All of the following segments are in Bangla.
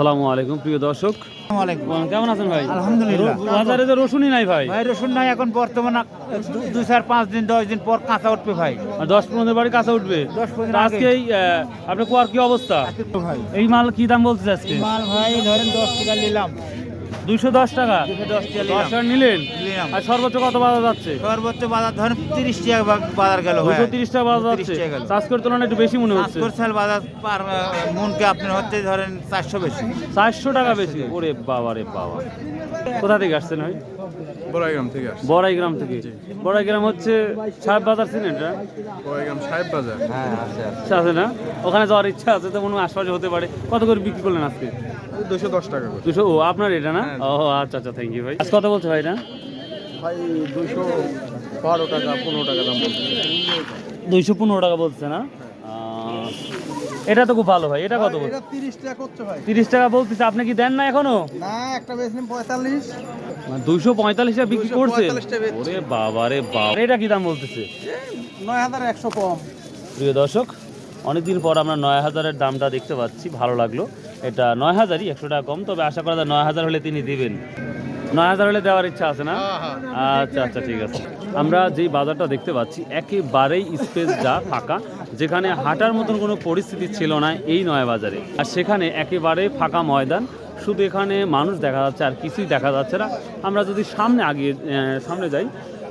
আসসালামু আলাইকুম প্রিয় দর্শক। কেমন আছেন ভাই? আলহামদুলিল্লাহ। বাজারে তো রসুনই নাই ভাই। ভাই রসুন নাই এখন বর্তমান দু- দুই চার পাঁচ দিন দশ দিন পর কাঁচা উঠবে ভাই। দশ পনেরো বাড়ি কাঁচা উঠবে? আজকেই আজকে আপনার কুয়ার কি অবস্থা? এই মাল কি দাম বলছে আজকে? মাল ভাই ধরেন দশ টাকা নিলাম। দুইশো দশ টাকা। দুশো টাকা নিলেন? আর সর্বোচ্চ কত বাজার যাচ্ছে? সর্বোচ্চ বাজার ধরেন তিরিশ টাকা বাজার গেল ভাই দুশো তিরিশ টাকা বাজার 30 যাচ্ছে। চাষকর তুলনায় একটু বেশি মনে হচ্ছে। চাষ সাল বাজার পার মনকে আপনার হচ্ছে ধরেন চারশো বেশি। চারশো টাকা বেশি। ওরে বাবা রে বাবা। কোথা থেকে আসছেন ভাই? বড়াইগ্রাম থেকে আসছে। বড়াই থেকে। বড়াই গ্রাম হচ্ছে সাহেব বাজার চিনেন এটা বড়াইগ্রাম সাহেব বাজার। ইচ্ছা আছে না? ওখানে যাওয়ার ইচ্ছা আছে তো মনে হয় আশপাশে হতে পারে। কত করে বিক্রি করলেন আজকে? দুশো দশ টাকা করে। দুশো? ও আপনার এটা না? ও আচ্ছা আচ্ছা থ্যাংক ইউ ভাই। আজ কত বলছে ভাই না ভাই দুশো বারো টাকা পনেরো টাকা দাম বলছে। দুইশো পনেরো টাকা বলছে না? এটা তো খুব ভালো ভাই এটা কত বলছে তিরিশ টাকা করছে ভাই। তিরিশ টাকা বলতেছে আপনি কি দেন না এখনও? না একটা বেশি পঁয়তাল্লিশ। দুইশো পঁয়তাল্লিশ টাকা বিক্রি করছে? 245। ওরে বাবা রে বাবা। এটা কি দাম বলতেছে? নয় হাজার একশো কম। প্রিয় দর্শক অনেকদিন পর আমরা নয় হাজারের দামটা দেখতে পাচ্ছি ভালো লাগল। এটা নয় হাজারই একশো টাকা কম তবে আশা করা যায় নয় হাজার হলে তিনি দিবেন। নয় হাজার হলে দেওয়ার ইচ্ছা আছে না? আচ্ছা আচ্ছা ঠিক আছে। আমরা যেই বাজারটা দেখতে পাচ্ছি একেবারেই স্পেস যা ফাঁকা যেখানে হাঁটার মতন কোনো পরিস্থিতি ছিল না এই নয় বাজারে আর সেখানে একেবারে ফাঁকা ময়দান শুধু এখানে মানুষ দেখা যাচ্ছে আর কিছুই দেখা যাচ্ছে না। আমরা যদি সামনে আগিয়ে সামনে যাই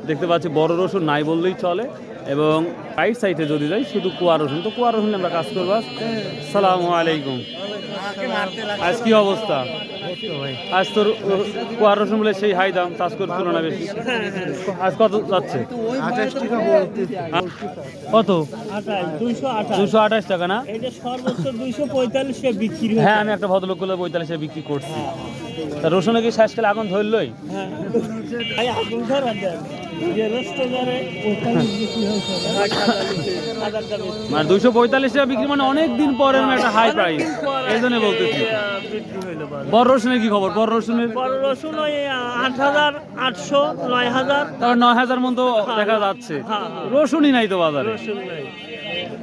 দেখতে পাচ্ছি বড় রসুন নাই বললেই চলে এবং রাইট সাইডে যদি যাই শুধু কুয়া রসুন। তো কুয়া রসুন আমরা কাজ করব সালামু আলাইকুম। আজ কি অবস্থা? আজ তোর কুয়ার রসুন বলে সেই হাই দাম, চাষ করে তুলনা বেশি। আজ কত যাচ্ছে? হ্যাঁ? কত? দুশো আঠাশ টাকা না? হ্যাঁ আমি একটা ভদ্রলোকগুলো পঁয়তাল্লিশে বিক্রি করছি। রসুনে কি শেষকালে আগুন ধরলই? হ্যাঁ মানে দুইশো পঁয়তাল্লিশ টাকা বিক্রি মানে অনেক দিন পরে একটা হাই প্রাইস এই জন্য বলতেছি। বড় রসুনের কি খবর? বড় রসুনের বড় রসুন ওই আট হাজার আটশো নয় হাজার। তারপর নয় হাজার মতো দেখা যাচ্ছে। হ্যাঁ, হ্যাঁ। রসুনই নাই তো বাজারে। রসুন নেই।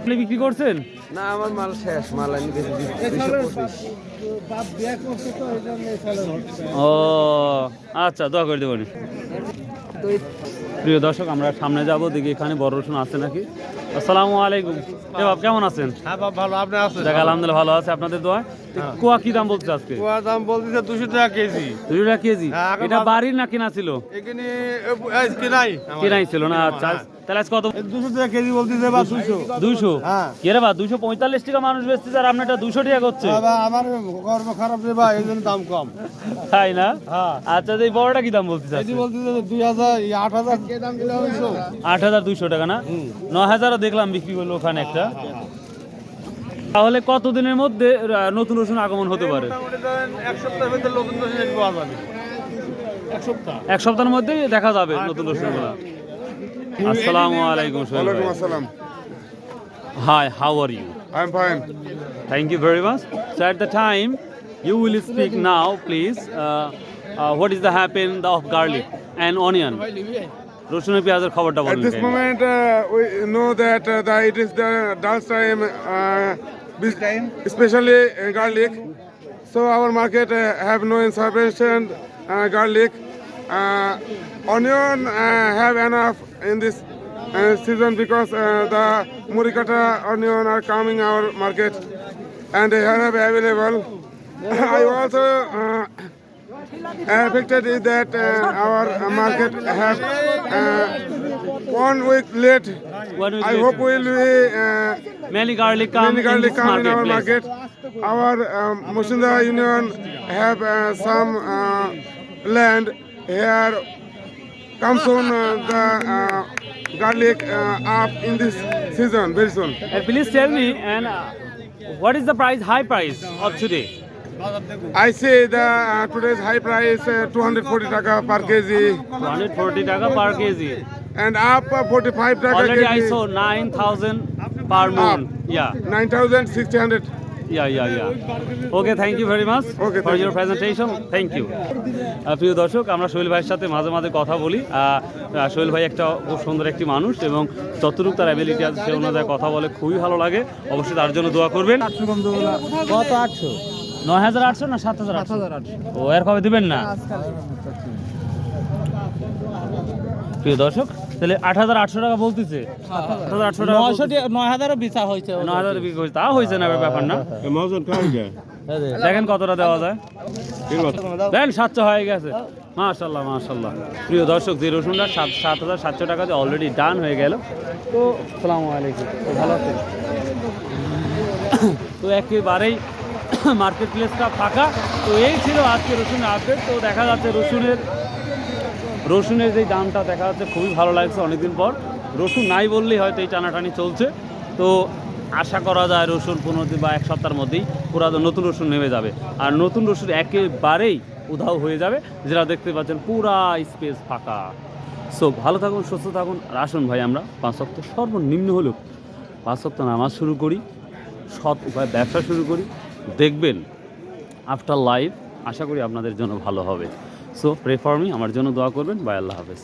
আপনি বিক্রি করছেন? না আমার মাল শেষ মাল আমি ও আচ্ছা দোয়া করে দেবো প্রিয় দর্শক আমরা সামনে যাব। দেখি এখানে বড় রসুন আছে নাকি? আসসালামু আলাইকুম। এ বাপ কেমন আছেন? হ্যাঁ বাপ ভালো। আপনি আছেন? দেখ আলহামদুলিল্লাহ ভালো আছে। আপনাদের দোয়া? কোয়া কি দাম বলছে আজকে? কোয়া দাম বলতেছে 200 টাকা কেজি। 200 টাকা কেজি? হ্যাঁ, এটা বাড়ির না কিনা ছিল? এখানে কিনাই কিনাই। কেনাই ছিল না? আচ্ছা। তাহলে আজ কত? দুশো টাকা কেজি বলতেছে বা দুশো। দুইশো? হ্যাঁ। রে বা দুইশো পঁয়তাল্লিশ টাকা মানুষ বেচতেছে আর আপনারটা দুশো টাকা করছে। বাবা আমার কর্ম খারাপ রে ভাই এই জন্য দাম কম। তাই না? হ্যাঁ। আচ্ছা এই বড়টা কি দাম বলতেছে এটি বলতেছে দুই হাজার আট হাজার কে দাম দিলে হয়েছে আট হাজার দুইশো টাকা না? নয় হাজারও দেখলাম বিক্রি করল ওখানে একটা। তাহলে কতদিনের মধ্যে নতুন রসুন আগমন হতে পারে? এক সপ্তাহের ভিতরে নতুন পাওয়া এক সপ্তাহ। এক সপ্তাহের মধ্যেই দেখা যাবে নতুন রসুনগুলো। আসসালামু আলাইকুম ভাই Assalam. Hi how are you I'm fine. Thank you very much. So at the time, you will speak now, please. Uh, uh, what is the happen of garlic and onion? রসুনের পেঁয়াজের খবরটা At বলুন this kindly. moment, uh, we know that uh, the, it is the dance time, uh, this time, especially uh, garlic. So our market uh, have no insufficient uh, garlic. Uh, onion uh, have enough in this uh, season because uh, the murikata onion are coming our market and they are available. I also uh, affected is that uh, our market have uh, one week late. One week I later. hope will be uh, Many garlic come many in garlic this come in our market. Our um, Mushinda Union have uh, some uh, land here. comes on uh, the uh, garlic uh, up in this season very soon. And please tell me, and uh, what is the price, high price of today? I say the uh, today's high price uh, 240 taka per kg 240 taka per kg. and up uh, 45 taka Already I saw 9,000 per moon. Yeah, 9600 thank you very much Okay, for thank your you. presentation. Thank you. আহ, প্রিয় দর্শক আমরা সোহেল ভাইয়ের সাথে মাঝে মাঝে কথা বলি। সোহেল ভাই একটা খুব সুন্দর একটি মানুষ এবং যতটুকু তার অ্যাবিলিটি আছে সে অনুযায়ী কথা বলে খুবই ভালো লাগে। অবশ্যই তার জন্য দোয়া করবেন। কত আটশো? নয় হাজার আটশো না সাত হাজার আটশো? ও এর কবে দিবেন না? প্রিয় দর্শক তাহলে আট হাজার আটশো টাকা বলতেছে। আট হাজার আটশো টাকা নয় হাজারও বিচা হয়েছে নয় হাজার বিক্রি হয়েছে তা হয়েছে না ব্যাপার না। দেখেন কতটা দেওয়া যায়। দেন সাতশো হয়ে গেছে। মাশাল্লাহ মাশাল্লাহ প্রিয় দর্শক যে রসুনটা সাত সাত হাজার সাতশো টাকাতে অলরেডি ডান হয়ে গেল। তো সালামু আলাইকুম। ভালো আছেন? তো একেবারেই মার্কেট প্লেসটা ফাঁকা। তো এই ছিল আজকে রসুনের আপডেট তো দেখা যাচ্ছে রসুনের রসুনের যে দামটা দেখা যাচ্ছে খুবই ভালো লাগছে অনেকদিন পর। রসুন নাই বললেই হয়তো এই টানাটানি চলছে। তো আশা করা যায় রসুন পনেরো দিন বা এক সপ্তাহের মধ্যেই পুরা নতুন রসুন নেমে যাবে। আর নতুন রসুন একেবারেই উধাও হয়ে যাবে, যেটা দেখতে পাচ্ছেন পুরা স্পেস ফাঁকা। সো ভালো থাকুন, সুস্থ থাকুন। আসুন ভাই আমরা পাঁচ সপ্তাহ সর্বনিম্ন হলেও পাঁচ সপ্তাহ নামাজ শুরু করি, সৎ উপায় ব্যবসা শুরু করি। দেখবেন আফটার লাইফ আশা করি আপনাদের জন্য ভালো হবে। সো প্রে ফর মি আমার জন্য দোয়া করবেন। বাই আল্লাহ হাফেজ।